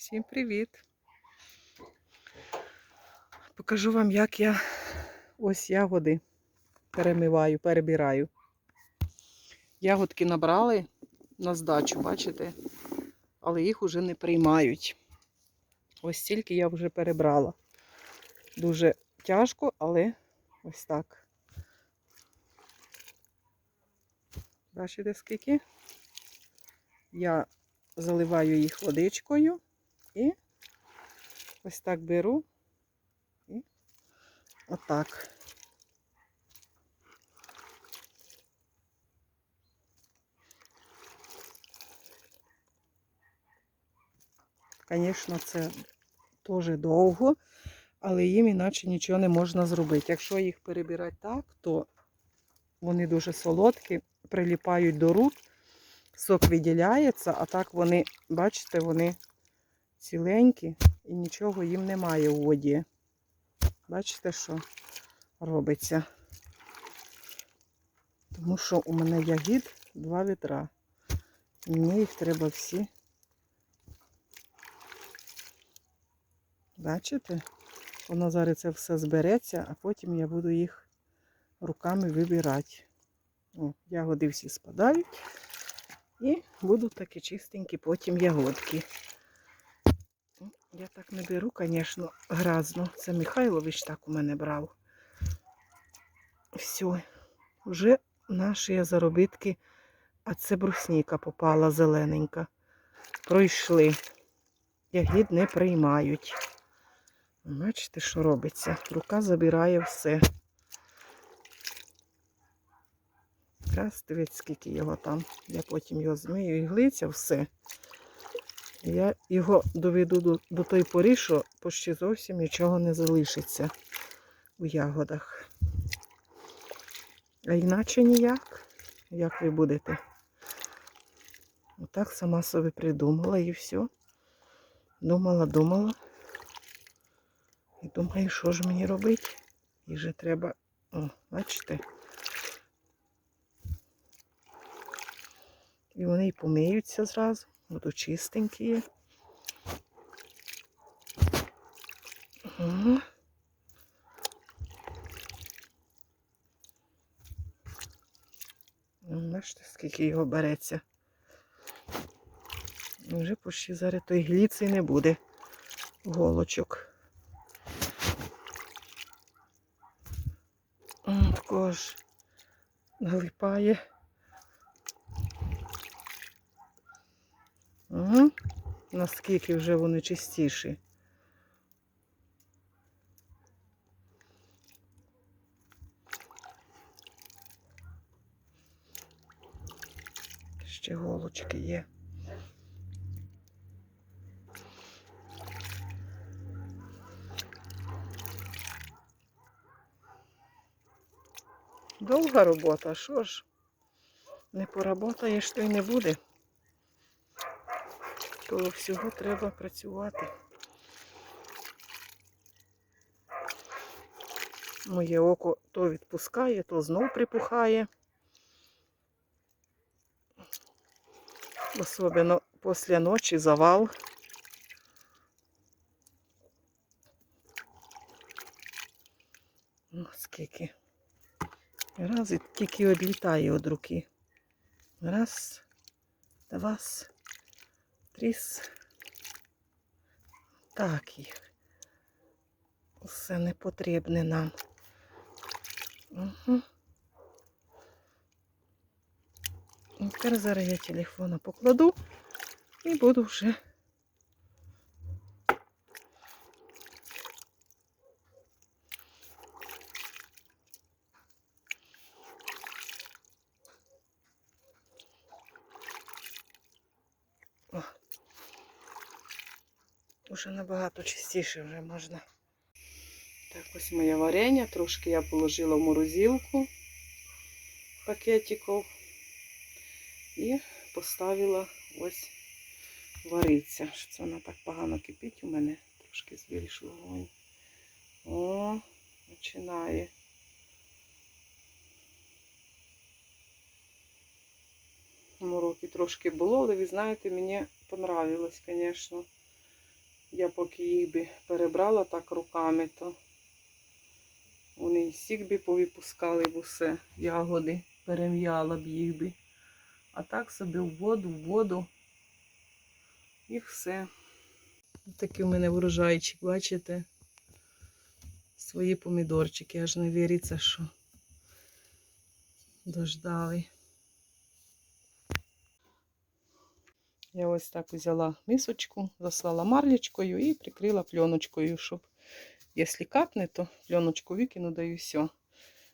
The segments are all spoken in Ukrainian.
Всім привіт! Покажу вам, як я ось ягоди перемиваю, перебираю. Ягодки набрали на здачу, бачите? Але їх уже не приймають. Ось стільки я вже перебрала. Дуже тяжко, але ось так. Бачите, скільки? Я заливаю їх водичкою і ось так беру і отак. Звісно, це теж довго, але їм іначе нічого не можна зробити. Якщо їх перебирати так, то вони дуже солодкі, приліпають до рук, сок виділяється, а так вони, бачите, вони ціленькі і нічого їм немає у воді. Бачите, що робиться? Тому що у мене ягід два вітра. Мені їх треба всі. Бачите? Воно зараз це все збереться, а потім я буду їх руками вибирати. О, ягоди всі спадають. І будуть такі чистенькі потім ягодки. Ну, Я так не беру, звісно, гразно. Це Михайлович так у мене брав. Все, вже наші заробітки, а це брусніка попала зелененька. Пройшли. Ягід не приймають. Бачите, що робиться? Рука забирає все. Раз, дивіться, скільки його там. Я потім його змию і глиця, все. Я його доведу до, до той порі, що почти зовсім нічого не залишиться у ягодах. А іначе ніяк. Як ви будете? Отак сама собі придумала і все. Думала, думала. І думаю, що ж мені робити? І вже треба, о, бачите? І вони і помиються зразу, будуть чистенькі. Ага. Ну, Бачите, скільки його береться. Вже почти зараз той гліций не буде голочок. Також налипає. Угу. Наскільки вже вони чистіші. Ще голочки є. Довга робота, що ж? Не поработаєш, то й не буде. То всього треба працювати. Моє око то відпускає, то знов припухає. Особливо після ночі завал. Ну, скільки. Раз і тільки відлітає від руки. Раз, два, тріс. Так їх. Все не потрібне нам. Угу. Тепер зараз я телефона покладу і буду вже. Уже набагато чистіше вже можна. Так, ось моє варення. Трошки я положила в морозилку пакетиків і поставила ось вариться. Що Це вона так погано кипить у мене. Трошки збільшу вогонь. О, починає. Мороки трошки було, але ви знаєте, мені понравилось, звісно. Я поки їх би перебрала так руками, то вони і сік би повипускали б усе, ягоди, перем'яла б їх би. А так собі в воду, в воду. І все. Такий у мене врожайчик, бачите? Свої помідорчики, аж не віриться, що дождали. Я ось так взяла мисочку, заслала марлечкою і прикрила пленочкою, щоб, якщо капне, то пленочку викину, да і все.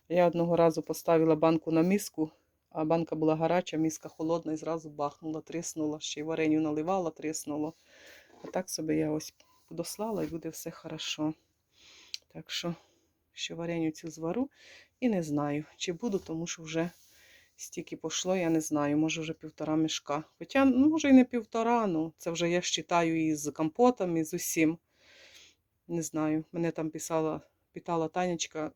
Я одного разу поставила банку на миску, а банка була гаряча, миска холодна і зразу бахнула, тріснула, ще й вареню наливала, тріснуло. А так собі я ось подослала і буде все хорошо. Так що, ще вареню цю звару і не знаю, чи буду, тому що вже стільки пішло, я не знаю, може вже півтора мішка. Хоча, ну, може і не півтора, ну це вже я вважаю і з компотом, і з усім. Не знаю. Мене там писала, питала Танечка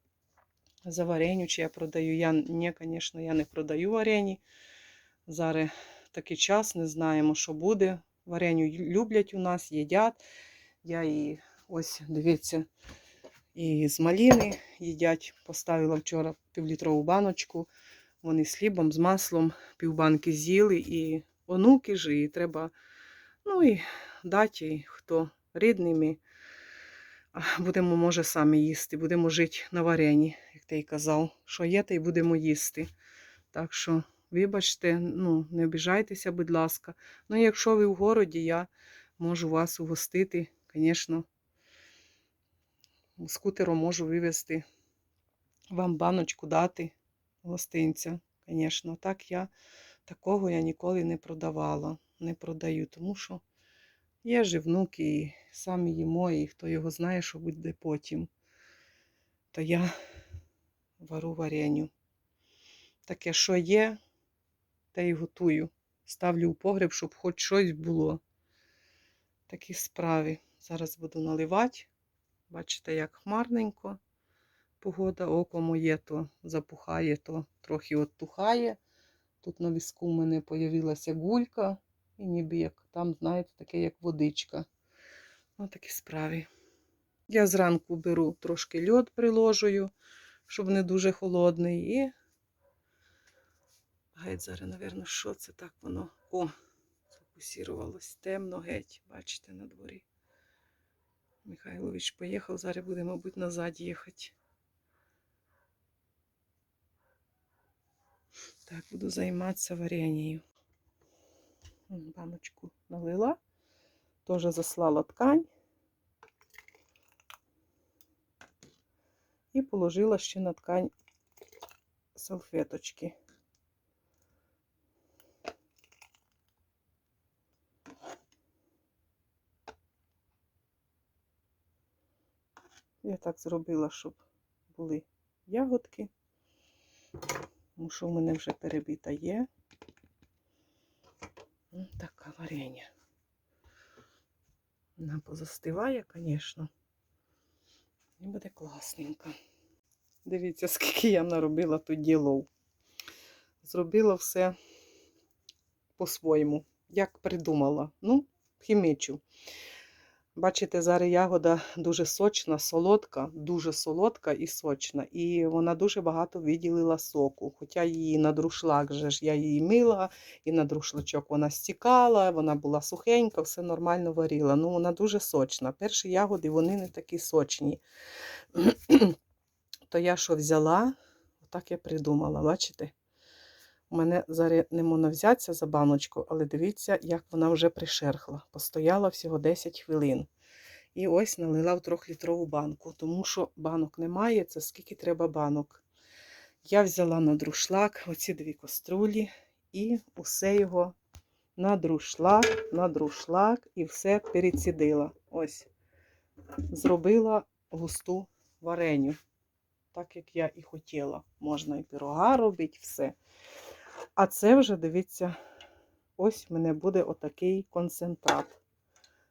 за вареню, чи я продаю. Я ні, звісно, я не продаю варені. Зараз такий час, не знаємо, що буде. Вареню люблять у нас, їдять. Я і ось, дивіться, і з маліни їдять. Поставила вчора півлітрову баночку. Вони з хлібом, з маслом, півбанки з'їли і онуки ж, і треба, ну і дати, і хто рідними. Будемо, може, самі їсти, будемо жити на варені, як ти й казав. Що є, те й будемо їсти. Так що, вибачте, ну, не обіжайтеся, будь ласка. Ну, якщо ви в городі, я можу вас угостити, звісно, скутером можу вивезти, вам баночку дати гостинця, звісно. Так я такого я ніколи не продавала, не продаю, тому що є ж внуки, і самі їмо, і хто його знає, що буде потім. То я вару вареню. Таке, що є, те й готую. Ставлю у погреб, щоб хоч щось було. Такі справи. Зараз буду наливати. Бачите, як хмарненько погода, око моє то запухає, то трохи оттухає. Тут на візку в мене з'явилася гулька, і ніби як там, знаєте, таке, як водичка. Ось такі справи. Я зранку беру трошки льод приложую, щоб не дуже холодний. І геть зараз, мабуть, що це так воно. О, сфокусувалось. Темно геть, бачите, на дворі. Михайлович поїхав, зараз буде, мабуть, назад їхати. Так, буду займатися вареньєю. Баночку налила, теж заслала ткань і положила ще на ткань салфеточки. Я так зробила, щоб були ягодки. Тому що в мене вже перебита є. Ось така варення. Вона позастиває, звісно. І буде класненько. Дивіться, скільки я наробила тут ділов. Зробила все по-своєму, як придумала. Ну, хімічу. Бачите, зараз ягода дуже сочна, солодка, дуже солодка і сочна. І вона дуже багато виділила соку. Хоча її на друшлак же ж я її мила, і на друшлачок вона стікала, вона була сухенька, все нормально варила. Ну, вона дуже сочна. Перші ягоди вони не такі сочні. То я що взяла, отак я придумала, бачите? У мене зараз не можна взятися за баночку, але дивіться, як вона вже пришерхла. Постояла всього 10 хвилин. І ось налила в трьохлітрову банку, тому що банок немає, це скільки треба банок. Я взяла на друшлак оці дві каструлі і усе його на друшлак, на друшлак і все перецідила. Ось. Зробила густу вареню. Так як я і хотіла. Можна і пирога робити, все. А це вже, дивіться, ось в мене буде отакий концентрат.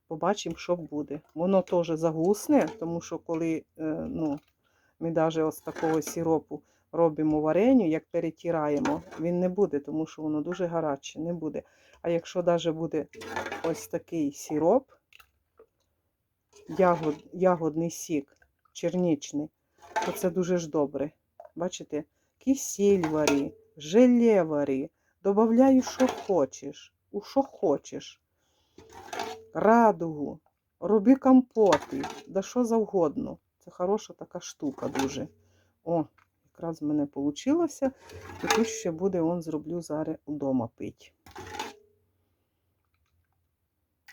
Побачимо, що буде. Воно теж загусне, тому що коли е, ну, ми навіть ось такого сиропу робимо вареню, як перетираємо, він не буде, тому що воно дуже гаряче, не буде. А якщо навіть буде ось такий сироп, ягод, ягодний сік, черничний, то це дуже ж добре. Бачите, кисіль варі, желе варі, додаю, що хочеш, у що хочеш. Радугу, роби компоти, да що завгодно. Це хороша така штука дуже. О, якраз в мене вийшло. І тут ще буде, он зроблю зараз вдома пить.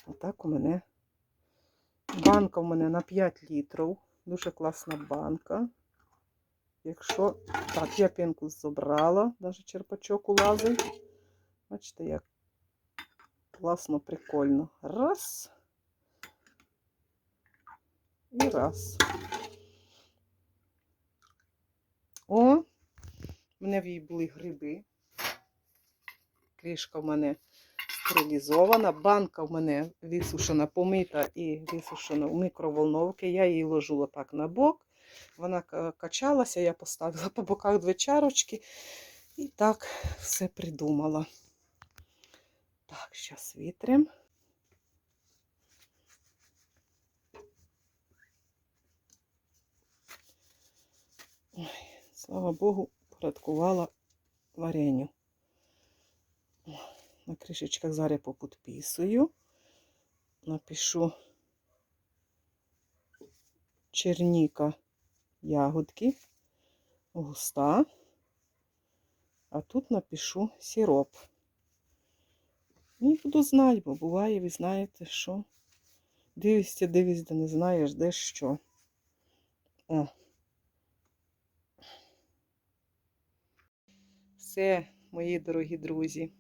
Отак у мене банка у мене на 5 літрів. Дуже класна банка. Якщо. Так, я пінку забрала, навіть черпачок улазить. Бачите, як класно, прикольно. Раз. І раз. О, в мене в їй були гриби. Кришка в мене стерилізована. Банка в мене висушена, помита і висушена в мікроволновці. Я її ложу отак на бок. Вона качалася, я поставила по боках дві чарочки. І так все придумала. Так, зараз вітрем. Ой, слава Богу, порядкувала вареню. На кришечках зараз поподписую. Напишу черніка ягодки, густа. А тут напишу сироп. І буду знати, бо буває, ви знаєте, що дивишся, дивишся, да не знаєш, де що. О. Все, мої дорогі друзі.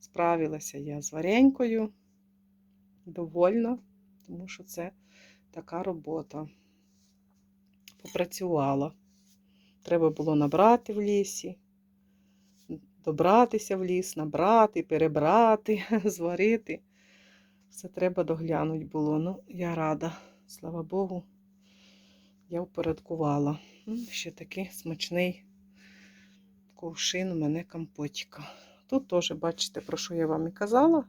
Справилася я з варенькою. Довольна, тому що це така робота. Попрацювала. Треба було набрати в лісі, добратися в ліс, набрати, перебрати, зварити. Все треба доглянути було. Ну, я рада, слава Богу, я впорядкувала. Ще такий смачний кувшин у мене компотіка. Тут теж, бачите, про що я вам і казала.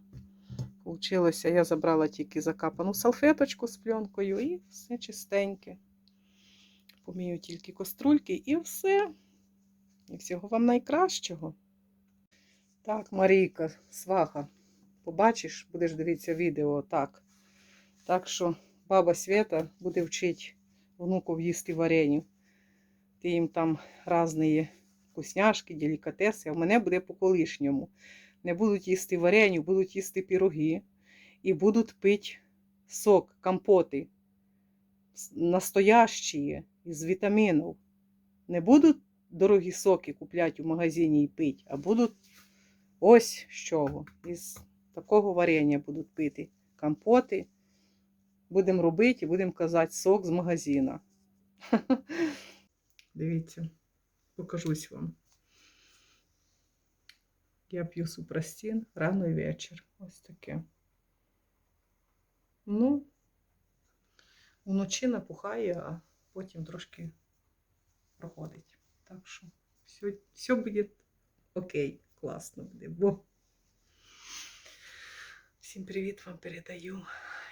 Получилося, я забрала тільки закапану салфеточку з пленкою і все чистеньке. Помію тільки каструльки і все. І всього вам найкращого. Так, Марійка, сваха, побачиш, будеш дивитися відео так. Так що баба Свята буде вчити внуків їсти вареню. Ти їм там різні вкусняшки, делікатеси, а в мене буде по колишньому. Не будуть їсти вареню, будуть їсти пироги і будуть пити сок, компоти настоящі, із вітамінів. Не будуть дорогі соки купляти в магазині і пити, а будуть ось з чого. Із такого варення будуть пити компоти. Будемо робити і будемо казати сок з магазина. Дивіться, покажусь вам. Я п'ю супрастін рано і вечір. Ось таке. Ну, вночі напухає, а потім трошки проходить. Так що все, все буде окей, класно буде. Бо всім привіт вам передаю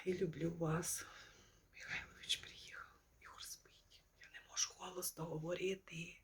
і люблю вас. Михайлович приїхав, Ігор спить. Я не можу голосно говорити.